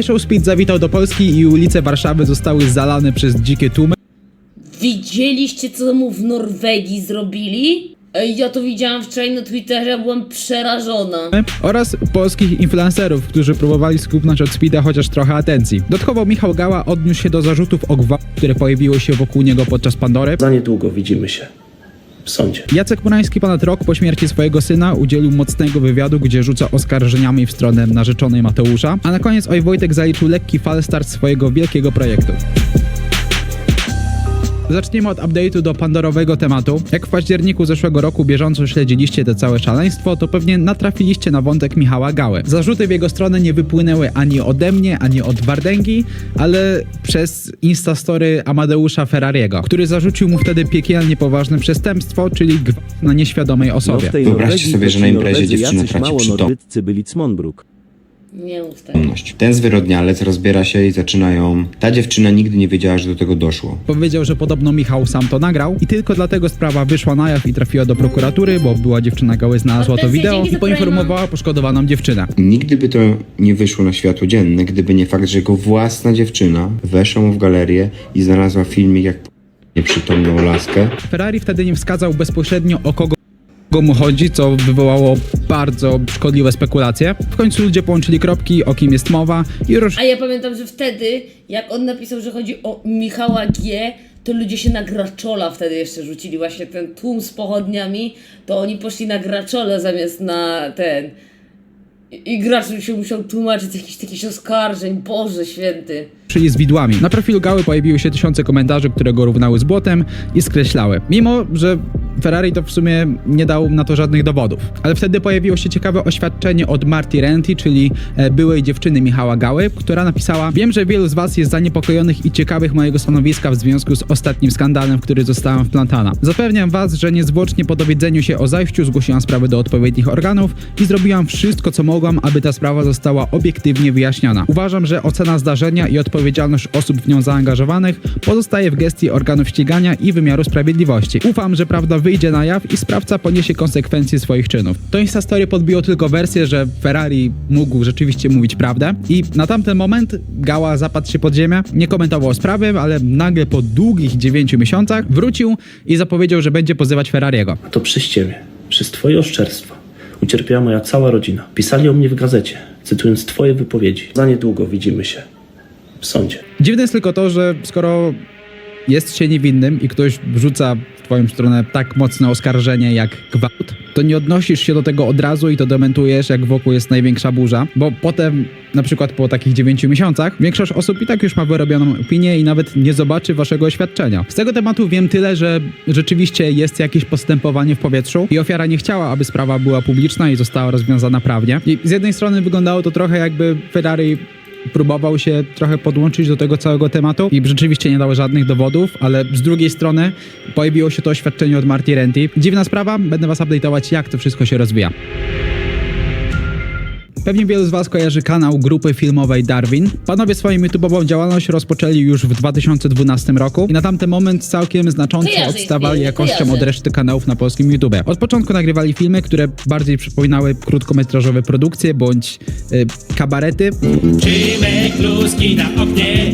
iShow Speed zawitał do Polski i ulice Warszawy zostały zalane przez dzikie tłumy. Widzieliście, co mu w Norwegii zrobili? Ej, ja to widziałam wczoraj na Twitterze, byłam przerażona. oraz polskich influencerów, którzy próbowali skupnąć od Speeda chociaż trochę atencji. Dodatkowo Michał Gała odniósł się do zarzutów o gwałt, które pojawiły się wokół niego podczas Pandory. Za niedługo widzimy się w sądzie. Jacek Murański ponad rok po śmierci swojego syna udzielił mocnego wywiadu, gdzie rzuca oskarżeniami w stronę narzeczonej Mateusza, a na koniec Oj Wojtek zaliczył lekki falstart swojego wielkiego projektu. Zaczniemy od update'u do pandorowego tematu. Jak w październiku zeszłego roku bieżąco śledziliście to całe szaleństwo, to pewnie natrafiliście na wątek Michała Gały. Zarzuty w jego stronę nie wypłynęły ani ode mnie, ani od Bardęgi, ale przez instastory Amadeusza Ferrariego, który zarzucił mu wtedy piekielnie poważne przestępstwo, czyli gwałt na nieświadomej No osobie. w tej Wyobraźcie Norwegii sobie, że na imprezie dziewczyna traci mało nordyccy byli Cmonbruk. Nie mów przytomność. Ten zwyrodnialec rozbiera się i zaczyna ją. Ta dziewczyna nigdy nie wiedziała, że do tego doszło. Powiedział, że podobno Michał sam to nagrał i tylko dlatego sprawa wyszła na jaw i trafiła do prokuratury, bo była dziewczyna Gały znalazła to wideo i poinformowała poszkodowaną dziewczynę. Nigdy by to nie wyszło na światło dzienne, gdyby nie fakt, że jego własna dziewczyna weszła mu w galerię i znalazła filmik, jak nieprzytomną laskę. Ferrari wtedy nie wskazał bezpośrednio o kogo mu chodzi, co wywołało bardzo szkodliwe spekulacje. W końcu ludzie połączyli kropki, o kim jest mowa i A ja pamiętam, że wtedy, jak on napisał, że chodzi o Michała G., to ludzie się na graczola wtedy jeszcze rzucili. Właśnie ten tłum z pochodniami, to oni poszli na graczola zamiast na ten. I i gracz się musiał tłumaczyć z jakichś takich oskarżeń. Boże święty. ruszyli z widłami. Na profilu Gały pojawiły się tysiące komentarzy, które go równały z błotem i skreślały. Mimo, że Ferrari to w sumie nie dał na to żadnych dowodów. Ale wtedy pojawiło się ciekawe oświadczenie od Marty Renty, czyli e, byłej dziewczyny Michała Gały, która napisała Wiem, że wielu z was jest zaniepokojonych i ciekawych mojego stanowiska w związku z ostatnim skandalem, w który zostałam wplątana. Zapewniam was, że niezwłocznie po dowiedzeniu się o zajściu zgłosiłam sprawę do odpowiednich organów i zrobiłam wszystko, co mogłam, aby ta sprawa została obiektywnie wyjaśniona. Uważam, że ocena zdarzenia i odpowiedzialność osób w nią zaangażowanych pozostaje w gestii organów ścigania i wymiaru sprawiedliwości. Ufam, że prawda wyjdzie na jaw i sprawca poniesie konsekwencje swoich czynów. To Instastory podbiło tylko wersję, że Ferrari mógł rzeczywiście mówić prawdę i na tamten moment Gała zapadł się pod ziemię, nie komentował sprawy, ale nagle po długich 9 miesiącach wrócił i zapowiedział, że będzie pozywać Ferrariego. A to przez ciebie, przez twoje oszczerstwa ucierpiała moja cała rodzina. Pisali o mnie w gazecie, cytując twoje wypowiedzi. Za niedługo widzimy się w sądzie. Dziwne jest tylko to, że skoro jest się niewinnym i ktoś wrzuca w twoją stronę tak mocne oskarżenie jak gwałt, to nie odnosisz się do tego od razu i to dementujesz, jak wokół jest największa burza, bo potem, na przykład po takich 9 miesiącach, większość osób i tak już ma wyrobioną opinię i nawet nie zobaczy waszego oświadczenia. Z tego tematu wiem tyle, że rzeczywiście jest jakieś postępowanie w powietrzu i ofiara nie chciała, aby sprawa była publiczna i została rozwiązana prawnie. I z jednej strony wyglądało to trochę jakby Ferrari próbował się trochę podłączyć do tego całego tematu i rzeczywiście nie dał żadnych dowodów, ale z drugiej strony pojawiło się to oświadczenie od Marty Renty. Dziwna sprawa, będę was update'ować jak to wszystko się rozwija. Pewnie wielu z Was kojarzy kanał grupy filmowej Darwin. Panowie swoją YouTube'ową działalność rozpoczęli już w 2012 roku i na tamten moment całkiem znacząco odstawali jakością od reszty kanałów na polskim YouTube. Od początku nagrywali filmy, które bardziej przypominały krótkometrażowe produkcje bądź y, kabarety. Czymy kluski na oknie,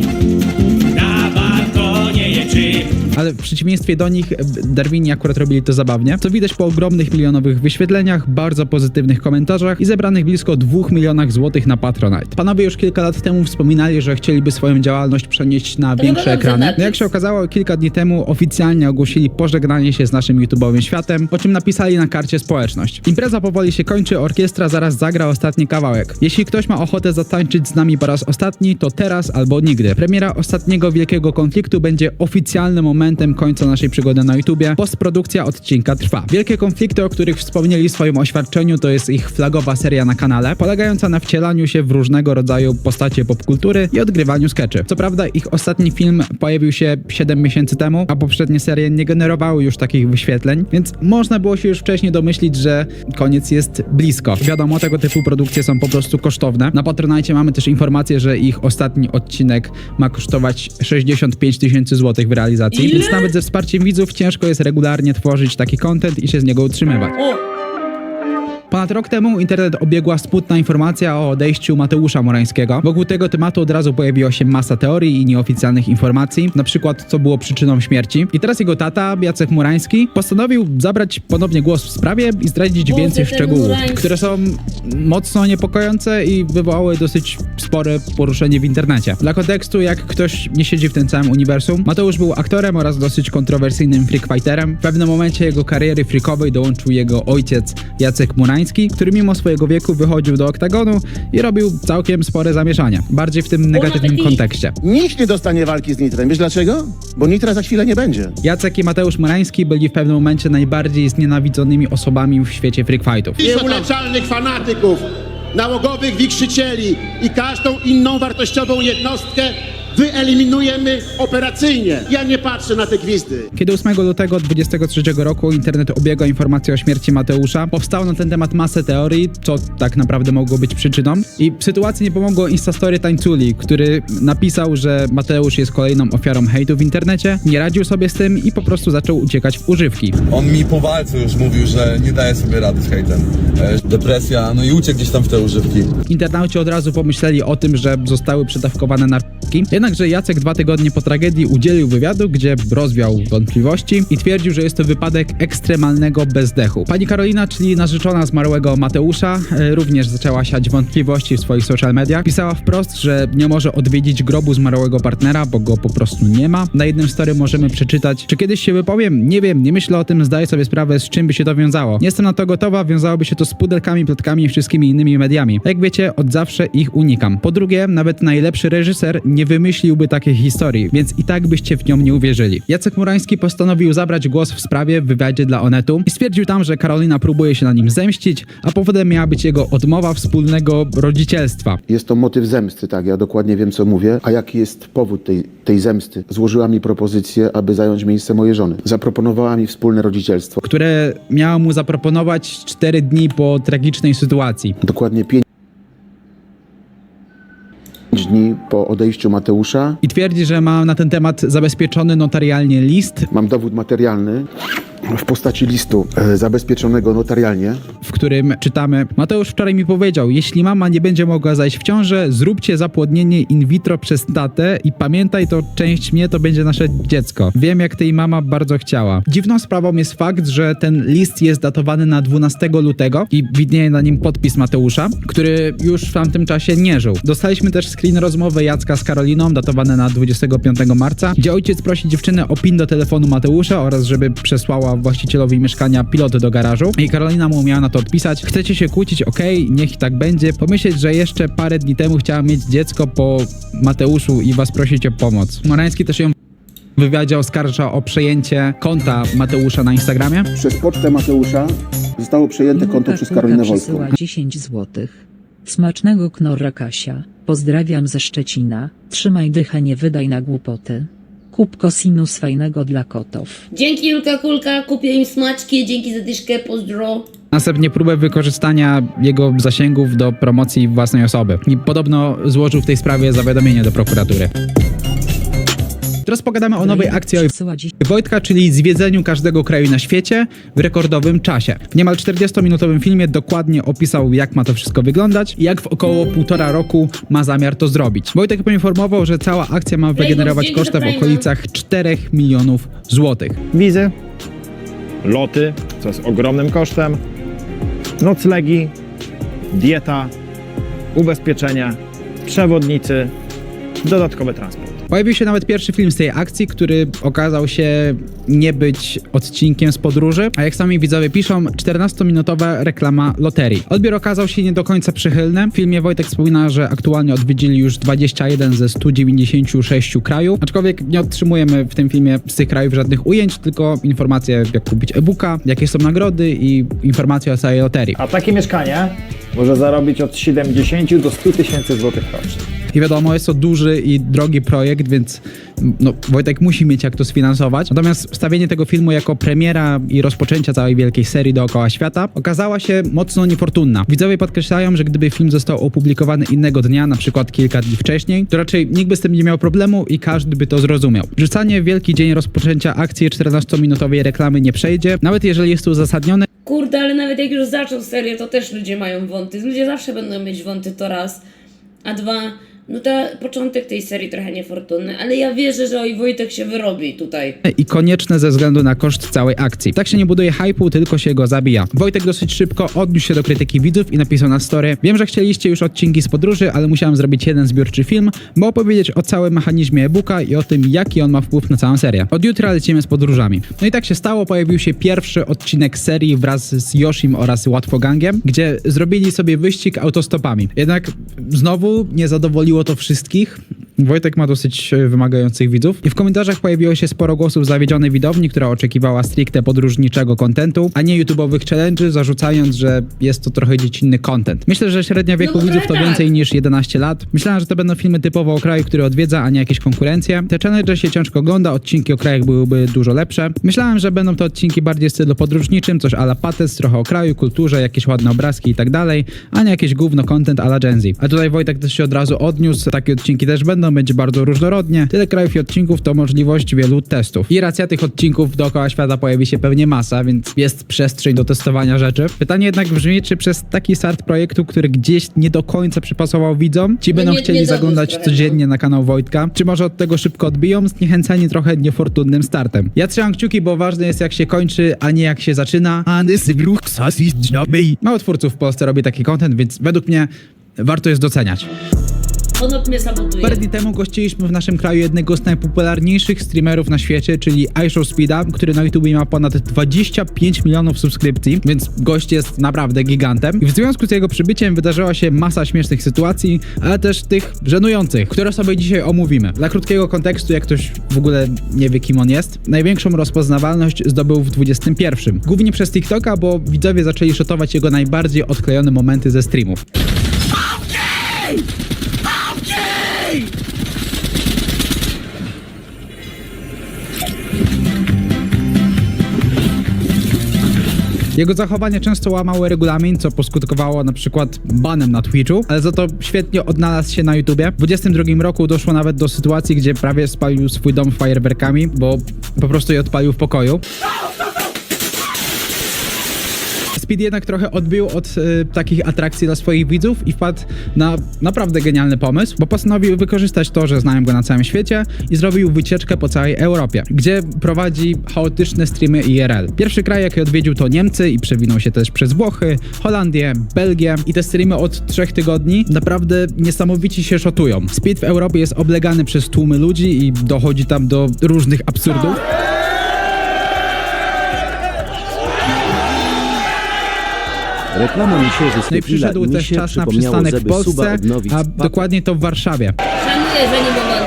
na balkonie je czym. Ale w przeciwieństwie do nich, e, Darwini akurat robili to zabawnie, co widać po ogromnych milionowych wyświetleniach, bardzo pozytywnych komentarzach i zebranych blisko 2 milionach złotych na Patronite. Panowie już kilka lat temu wspominali, że chcieliby swoją działalność przenieść na To większe ekrany. No jak się okazało, kilka dni temu oficjalnie ogłosili pożegnanie się z naszym YouTube'owym światem, o czym napisali na karcie społeczność. Impreza powoli się kończy, orkiestra zaraz zagra ostatni kawałek. Jeśli ktoś ma ochotę zatańczyć z nami po raz ostatni, to teraz albo nigdy. Premiera ostatniego wielkiego konfliktu będzie oficjalnym momentem końca naszej przygody na YouTubie. Postprodukcja odcinka trwa. Wielkie konflikty, o których wspomnieli w swoim oświadczeniu, to jest ich flagowa seria na kanale, polegająca na wcielaniu się w różnego rodzaju postacie popkultury i odgrywaniu skeczy. Co prawda ich ostatni film pojawił się 7 miesięcy temu, a poprzednie serie nie generowały już takich wyświetleń, więc można było się już wcześniej domyślić, że koniec jest blisko. Wiadomo, tego typu produkcje są po prostu kosztowne. Na Patronite mamy też informację, że ich ostatni odcinek ma kosztować 65 tysięcy złotych w realizacji, Ile? więc nawet ze wsparciem widzów ciężko jest regularnie tworzyć taki content i się z niego utrzymywać. O! Ponad rok temu internet obiegła smutna informacja o odejściu Mateusza Morańskiego. Wokół tego tematu od razu pojawiła się masa teorii i nieoficjalnych informacji, na przykład co było przyczyną śmierci. I teraz jego tata, Jacek Murański, postanowił zabrać ponownie głos w sprawie i zdradzić Boże, więcej szczegółów, Murański. które są mocno niepokojące i wywołały dosyć spore poruszenie w internecie. Dla kontekstu, jak ktoś nie siedzi w tym całym uniwersum, Mateusz był aktorem oraz dosyć kontrowersyjnym freakfighterem. W pewnym momencie jego kariery freakowej dołączył jego ojciec Jacek Murański, który mimo swojego wieku wychodził do oktagonu i robił całkiem spore zamieszania. Bardziej w tym negatywnym kontekście. Nikt nie dostanie walki z Nitrem. Wiesz dlaczego? Bo Nitra za chwilę nie będzie. Jacek i Mateusz Murański byli w pewnym momencie najbardziej znienawidzonymi osobami w świecie freakfightów. nieuleczalnych fanatyków, nałogowych wikrzycieli i każdą inną wartościową jednostkę wyeliminujemy operacyjnie. Ja nie patrzę na te gwizdy. Kiedy 8 lutego 23 roku internet obiegła informację o śmierci Mateusza, powstało na ten temat masę teorii, co tak naprawdę mogło być przyczyną. I w sytuacji nie pomogło Instastory Tańculi, który napisał, że Mateusz jest kolejną ofiarą hejtu w internecie, nie radził sobie z tym i po prostu zaczął uciekać w używki. On mi po walce już mówił, że nie daje sobie rady z hejtem. E, Depresja, no i uciekł gdzieś tam w te używki. Internauci od razu pomyśleli o tym, że zostały przedawkowane narkotyki. Jednakże Jacek dwa tygodnie po tragedii udzielił wywiadu, gdzie rozwiał wątpliwości i twierdził, że jest to wypadek ekstremalnego bezdechu. Pani Karolina, czyli narzeczona zmarłego Mateusza, e, również zaczęła siać wątpliwości w swoich social mediach. Pisała wprost, że nie może odwiedzić grobu zmarłego partnera, bo go po prostu nie ma. Na jednym story możemy przeczytać, czy kiedyś się wypowiem? Nie wiem, nie myślę o tym, zdaję sobie sprawę, z czym by się to wiązało. Nie jestem na to gotowa, wiązałoby się to z pudelkami, plotkami i wszystkimi innymi mediami. Jak wiecie, od zawsze ich unikam. Po drugie, nawet najlepszy reżyser nie wymyśliłby takiej historii, więc i tak byście w nią nie uwierzyli. Jacek Murański postanowił zabrać głos w sprawie w wywiadzie dla Onetu i stwierdził tam, że Karolina próbuje się na nim zemścić, a powodem miała być jego odmowa wspólnego rodzicielstwa. Jest to motyw zemsty, tak, ja dokładnie wiem, co mówię. A jaki jest powód tej, tej zemsty? Złożyła mi propozycję, aby zająć miejsce mojej żony. Zaproponowała mi wspólne rodzicielstwo. które miało mu zaproponować 4 dni po tragicznej sytuacji. Dokładnie pięć dni po odejściu Mateusza. I twierdzi, że ma na ten temat zabezpieczony notarialnie list, Mam dowód materialny w postaci listu e, zabezpieczonego notarialnie. w którym czytamy: Mateusz wczoraj mi powiedział: Jeśli mama nie będzie mogła zajść w ciążę, zróbcie zapłodnienie in vitro przez tatę i pamiętaj, to część mnie to będzie nasze dziecko. Wiem, jak tej mama bardzo chciała. Dziwną sprawą jest fakt, że ten list jest datowany na 12 lutego i widnieje na nim podpis Mateusza, który już w tamtym czasie nie żył. Dostaliśmy też screen rozmowy Jacka z Karoliną, datowane na 25 marca, gdzie ojciec prosi dziewczynę o PIN do telefonu Mateusza oraz żeby przesłała właścicielowi mieszkania pilot do garażu. I Karolina mu miała na to odpisać: Chcecie się kłócić? Okej, niech tak będzie. Pomyśleć, że jeszcze parę dni temu chciałam mieć dziecko po Mateuszu i was prosić o pomoc. Morański też ją w wywiadzie oskarża o przejęcie konta Mateusza na Instagramie. Przez pocztę Mateusza zostało przejęte konto przez Karolinę Wolską. przesyła 10 złotych. Smacznego knorra Kasia. Pozdrawiam ze Szczecina. Trzymaj dychę, nie wydaj na głupoty. Kup kosinus fajnego dla kotów. Dzięki Julka Kulka, kupię im smaczki, dzięki za dyszkę, pozdro. Następnie próbę wykorzystania jego zasięgów do promocji własnej osoby. I podobno złożył w tej sprawie zawiadomienie do prokuratury. Teraz pogadamy o nowej akcji Wojtka, czyli zwiedzeniu każdego kraju na świecie w rekordowym czasie. W niemal 40-minutowym filmie dokładnie opisał, jak ma to wszystko wyglądać i jak w około półtora roku ma zamiar to zrobić. Wojtek poinformował, że cała akcja ma wygenerować za koszty w okolicach 4 milionów złotych. wizy, loty, co jest ogromnym kosztem, noclegi, dieta, ubezpieczenia, przewodnicy, dodatkowy transport. Pojawił się nawet pierwszy film z tej akcji, który okazał się nie być odcinkiem z podróży, a jak sami widzowie piszą, 14-minutowa reklama loterii. Odbiór okazał się nie do końca przychylny. W filmie Wojtek wspomina, że aktualnie odwiedzili już 21 ze 196 krajów, aczkolwiek nie otrzymujemy w tym filmie z tych krajów żadnych ujęć, tylko informacje jak kupić e-booka, jakie są nagrody i informacje o całej loterii. A takie mieszkanie może zarobić od 70 do 100 tysięcy złotych rocznie. I wiadomo, jest to duży i drogi projekt, więc no, Wojtek musi mieć jak to sfinansować. Natomiast wstawienie tego filmu jako premiera i rozpoczęcia całej wielkiej serii dookoła świata okazała się mocno niefortunna. Widzowie podkreślają, że gdyby film został opublikowany innego dnia, na przykład kilka dni wcześniej, to raczej nikt by z tym nie miał problemu i każdy by to zrozumiał. Wrzucanie w wielki dzień rozpoczęcia akcji 14-minutowej reklamy nie przejdzie, nawet jeżeli jest to uzasadnione Kurde, ale nawet jak już zaczął serię, to też ludzie mają wąty. Ludzie zawsze będą mieć wąty, to raz. A dwa, no to początek tej serii trochę niefortunny, ale ja wierzę, że oj Wojtek się wyrobi tutaj. i konieczne ze względu na koszt całej akcji. Tak się nie buduje hype'u, tylko się go zabija. Wojtek dosyć szybko odniósł się do krytyki widzów i napisał na story Wiem, że chcieliście już odcinki z podróży, ale musiałem zrobić jeden zbiorczy film, bo opowiedzieć o całym mechanizmie e-booka i o tym, jaki on ma wpływ na całą serię. Od jutra lecimy z podróżami. No i tak się stało, pojawił się pierwszy odcinek serii wraz z Yoshim oraz Łatwogangiem, gdzie zrobili sobie wyścig autostopami. Jednak znowu nie zadowoliło to wszystkich. Wojtek ma dosyć e, wymagających widzów i w komentarzach pojawiło się sporo głosów zawiedzionej widowni, która oczekiwała stricte podróżniczego kontentu, a nie YouTube'owych challenge'y, zarzucając, że jest to trochę dziecinny content. Myślę, że średnia wieku No widzów to tak. więcej niż 11 lat. Myślałem, że to będą filmy typowo o kraju, który odwiedza, a nie jakieś konkurencje. Te challenge się ciężko ogląda, odcinki o krajach byłyby dużo lepsze. Myślałem, że będą to odcinki bardziej w stylu podróżniczym, coś ala patec, trochę o kraju, kulturze, jakieś ładne obrazki i tak dalej, a nie jakieś gówno content ala Gen Z. A tutaj Wojtek też się od razu odniósł, takie odcinki też będą, będzie bardzo różnorodnie. Tyle krajów i odcinków to możliwość wielu testów. I racja tych odcinków dookoła świata pojawi się pewnie masa, więc jest przestrzeń do testowania rzeczy. Pytanie jednak brzmi, czy przez taki start projektu, który gdzieś nie do końca przypasował widzom, ci będą nie- chcieli nie zaglądać trochę, codziennie na kanał Wojtka, czy może od tego szybko odbiją, zniechęceni trochę niefortunnym startem. Ja trzymam kciuki, bo ważne jest jak się kończy, a nie jak się zaczyna. Mało twórców w Polsce robi taki content, więc według mnie warto jest doceniać. On mnie sabotuje. Parę dni temu gościliśmy w naszym kraju jednego z najpopularniejszych streamerów na świecie, czyli iShow Speeda, który na YouTube ma ponad 25 milionów subskrypcji, więc gość jest naprawdę gigantem. I w związku z jego przybyciem wydarzyła się masa śmiesznych sytuacji, ale też tych żenujących, które sobie dzisiaj omówimy. Dla krótkiego kontekstu, jak ktoś w ogóle nie wie kim on jest, największą rozpoznawalność zdobył w 21. Głównie przez TikToka, bo widzowie zaczęli szotować jego najbardziej odklejone momenty ze streamów. Jego zachowanie często łamały regulamin, co poskutkowało na przykład banem na Twitchu, ale za to świetnie odnalazł się na YouTubie. W 22 roku doszło nawet do sytuacji, gdzie prawie spalił swój dom fajerwerkami, bo po prostu je odpalił w pokoju. Speed jednak trochę odbił od y, takich atrakcji dla swoich widzów i wpadł na naprawdę genialny pomysł, bo postanowił wykorzystać to, że znają go na całym świecie i zrobił wycieczkę po całej Europie, gdzie prowadzi chaotyczne streamy IRL. Pierwszy kraj, jaki odwiedził to Niemcy i przewinął się też przez Włochy, Holandię, Belgię i te streamy od trzech tygodni naprawdę niesamowicie się szotują. Speed w Europie jest oblegany przez tłumy ludzi i dochodzi tam do różnych absurdów. Reklama misierzy z No i przyszedł też czas na przystanek w Polsce, a dokładnie to w Warszawie. Szanuję zanimowany.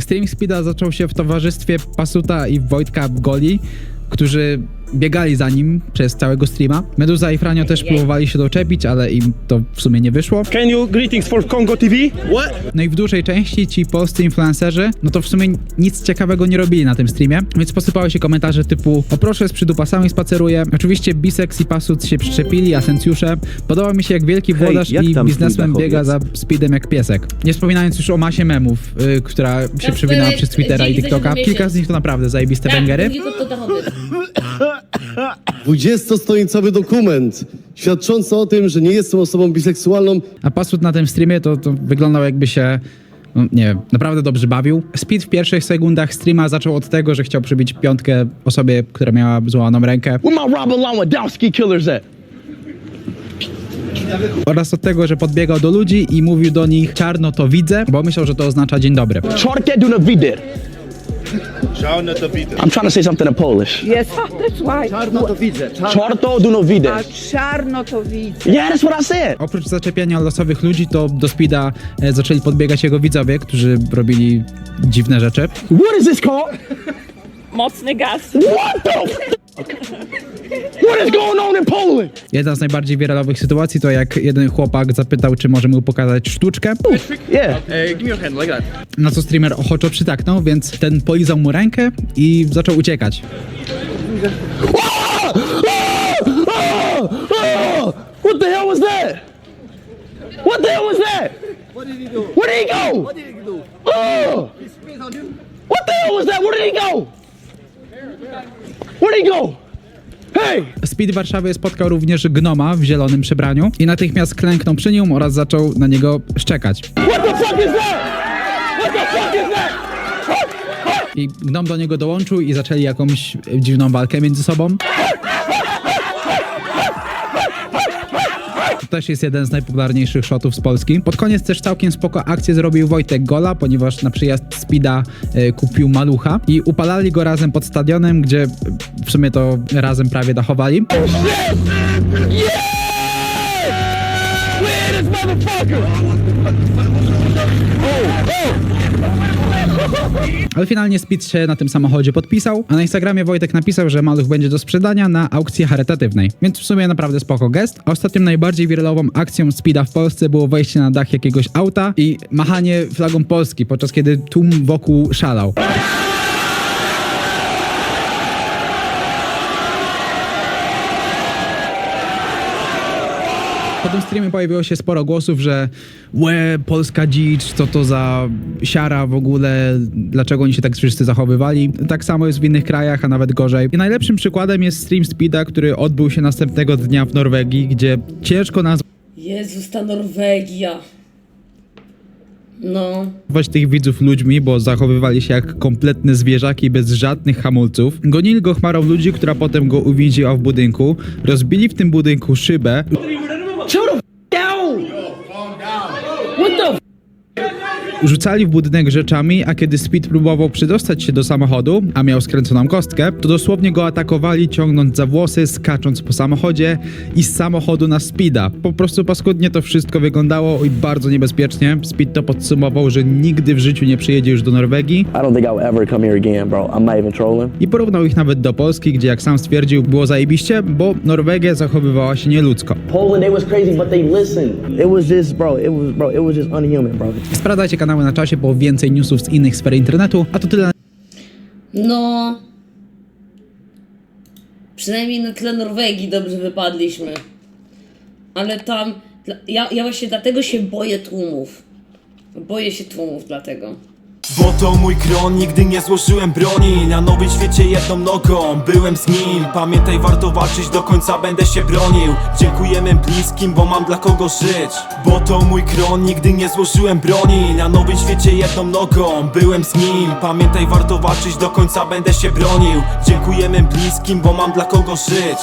Stream Speeda zaczął się w towarzystwie Pasuta i Wojtka Goli, którzy biegali za nim przez całego streama. Meduza i Franio też próbowali się doczepić, ale im to w sumie nie wyszło. Can you greetings for Congo TV? No i w dużej części ci polscy influencerzy, no to w sumie nic ciekawego nie robili na tym streamie, więc posypały się komentarze typu o proszę z przydupasami spaceruje. Oczywiście Bisex i Pasut się przyczepili, a Sencjusze. Podoba mi się jak wielki Hej, włodarz jak i tam biznesmen biega za speedem jak piesek. Nie wspominając już o masie memów, y, która się Tak, przewinęła przez Twittera i dzięki za TikToka. Kilka z nich to naprawdę zajebiste Tak, węgery. kot to dachowiec. 20-stronicowy dokument świadczący o tym, że nie jestem osobą biseksualną. A Pasut na tym streamie to, to wyglądał jakby się, no, nie wiem, naprawdę dobrze bawił. Speed w pierwszych sekundach streama zaczął od tego, że chciał przybić piątkę osobie, która miała złamaną rękę. Where my Robert Lewandowski killers at? Oraz od tego, że podbiegał do ludzi i mówił do nich czarno to widzę, bo myślał, że to oznacza dzień dobry. Czarkę do wider. I'm trying to say something in Polish. Yes, that's right. Czarno to widzę. Czarto do A wider. czarno to widzę. Yeah, that's what I said. Oprócz zaczepiania losowych ludzi, to do Speeda e, zaczęli podbiegać jego widzowie, którzy robili dziwne rzeczy. What is this called? Mocny gaz. What the? What is going on in Poland? Jedna z najbardziej wiralowych sytuacji to jak jeden chłopak zapytał, czy może mu pokazać sztuczkę, Yeah. Hey, give me your hand like that. na co streamer ochoczo przytaknął, więc ten polizał mu rękę i zaczął uciekać. Oh! What the hell was that? What the hell was that? What did he do? Where did he go? What did he do? Oh! What the hell was that? Where did he go? Where did he go? Hey! Speed w Warszawie spotkał również gnoma w zielonym przebraniu i natychmiast klęknął przy nim oraz zaczął na niego szczekać. What the fuck is that? What the fuck is that? I gnom do niego dołączył i zaczęli jakąś dziwną walkę między sobą. Też jest jeden z najpopularniejszych shotów z Polski. Pod koniec też całkiem spoko akcję zrobił Wojtek Gola, ponieważ na przyjazd Speeda e, kupił malucha i upalali go razem pod stadionem, gdzie w sumie to razem prawie dachowali. Is Ale finalnie Speed się na tym samochodzie podpisał, a na Instagramie Wojtek napisał, że maluch będzie do sprzedania na aukcji charytatywnej. Więc w sumie naprawdę spoko gest. A ostatnią najbardziej wiralową akcją Speeda w Polsce było wejście na dach jakiegoś auta i machanie flagą Polski, podczas kiedy tłum wokół szalał. Po tym streamie pojawiło się sporo głosów, że łe, polska dzicz, co to za siara w ogóle, dlaczego oni się tak wszyscy zachowywali. Tak samo jest w innych krajach, a nawet gorzej. I najlepszym przykładem jest stream Speeda, który odbył się następnego dnia w Norwegii, gdzie ciężko nazwać Jezus, ta Norwegia. No. tych widzów ludźmi, bo zachowywali się jak kompletne zwierzaki bez żadnych hamulców. Gonili go chmarą ludzi, która potem go uwięziła w budynku. Rozbili w tym budynku szybę, Chill the f- down. What the f- Rzucali w budynek rzeczami, a kiedy Speed próbował przydostać się do samochodu, a miał skręconą kostkę, to dosłownie go atakowali, ciągnąc za włosy, skacząc po samochodzie i z samochodu na Speeda. Po prostu paskudnie to wszystko wyglądało i bardzo niebezpiecznie. Speed to podsumował, że nigdy w życiu nie przyjedzie już do Norwegii I porównał ich nawet do Polski, gdzie jak sam stwierdził, było zajebiście, bo Norwegia zachowywała się nieludzko. Poland, they was crazy, but they listened. It was just, bro. It was, bro. It was just unhuman, bro. Sprawdzajcie kanały na czasie po więcej newsów z innych sfer internetu, a to tyle No. Przynajmniej na tle Norwegii dobrze wypadliśmy. Ale tam. Ja, ja właśnie dlatego się boję tłumów. Boję się tłumów dlatego. Bo to mój kron, nigdy nie złożyłem broni. Na nowym świecie jedną nogą, byłem z nim. Pamiętaj, warto walczyć, do końca będę się bronił. Dziękujemy bliskim, bo mam dla kogo żyć. Bo to mój kron, nigdy nie złożyłem broni. Na nowym świecie jedną nogą, byłem z nim. Pamiętaj, warto walczyć, do końca będę się bronił. Dziękujemy bliskim, bo mam dla kogo żyć